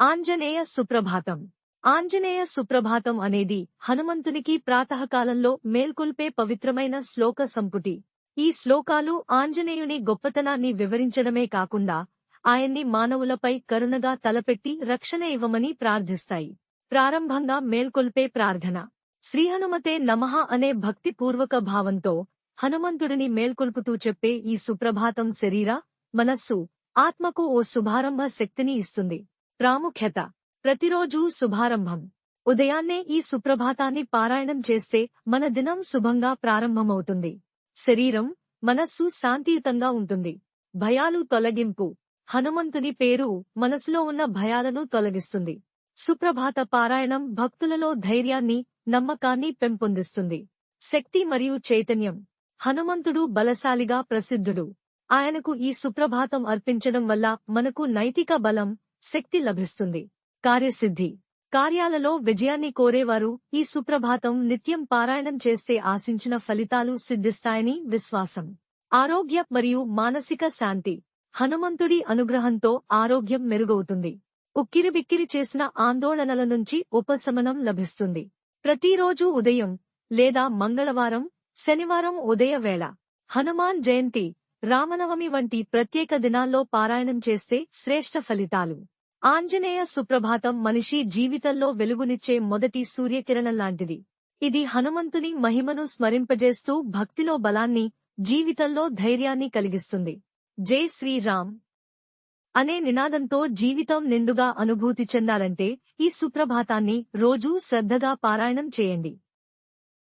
ఆంజనేయ సుప్రభాతం. ఆంజనేయ సుప్రభాతం అనేది హనుమంతునికి ప్రాతకాలంలో మేల్కొల్పే పవిత్రమైన శ్లోక సంపుటి. ఈ శ్లోకాలు ఆంజనేయుని గొప్పతనాన్ని వివరించడమే కాకుండా ఆయన్ని మానవులపై కరుణగా తలపెట్టి రక్షణ ఇవ్వమని ప్రార్థిస్తాయి. ప్రారంభంగా మేల్కొల్పే ప్రార్థన. శ్రీహనుమతే నమః అనే భక్తిపూర్వక భావంతో హనుమంతుడిని మేల్కొల్పుతూ చెప్పే ఈ సుప్రభాతం శరీర మనస్సు ఆత్మకు ఓ శుభారంభ శక్తిని ఇస్తుంది. ప్రాముఖ్యత. ప్రతిరోజూ శుభారంభం. ఉదయాన్నే ఈ సుప్రభాతాన్ని పారాయణం చేస్తే మన దినం శుభంగా ప్రారంభమవుతుంది. శరీరం మనస్సు శాంతియుతంగా ఉంటుంది. భయాలు తొలగింపు. హనుమంతుని పేరు మనసులో ఉన్న భయాలను తొలగిస్తుంది. సుప్రభాత పారాయణం భక్తులలో ధైర్యాన్ని నమ్మకాన్ని పెంపొందిస్తుంది. శక్తి మరియు చైతన్యం. హనుమంతుడు బలశాలిగా ప్రసిద్ధుడు. ఆయనకు ఈ సుప్రభాతం అర్పించడం వల్ల మనకు నైతిక బలం శక్తి లభిస్తుంది. కార్యసిద్ధి. కార్యాలలో విజయాన్ని కోరేవారు ఈ సుప్రభాతం నిత్యం పారాయణం చేస్తే ఆశించిన ఫలితాలు సిద్ధిస్తాయని విశ్వాసం. ఆరోగ్య మరియు మానసిక శాంతి. హనుమంతుడి అనుగ్రహంతో ఆరోగ్యం మెరుగవుతుంది. ఉక్కిరిబిక్కిరి చేసిన ఆందోళనల నుంచి ఉపశమనం లభిస్తుంది. ప్రతిరోజు ఉదయం లేదా మంగళవారం శనివారం ఉదయవేళ. హనుమాన్ జయంతి. రామనవమి వంటి ప్రత్యేక దినాల్లో పారాయణం చేస్తే శ్రేష్ఠ ఫలితాలు. ఆంజనేయ సుప్రభాతం మనిషి జీవితంలో వెలుగునిచ్చే మొదటి సూర్యకిరణం లాంటిది. ఇది హనుమంతుని మహిమను స్మరింపజేస్తూ భక్తిలో బలాన్ని జీవితంలో ధైర్యాన్ని కలిగిస్తుంది. జై శ్రీరామ్! అనే నినాదంతో జీవితం నిండుగా అనుభూతి చెందాలంటే ఈ సుప్రభాతాన్ని రోజూ శ్రద్ధగా పారాయణం చేయండి.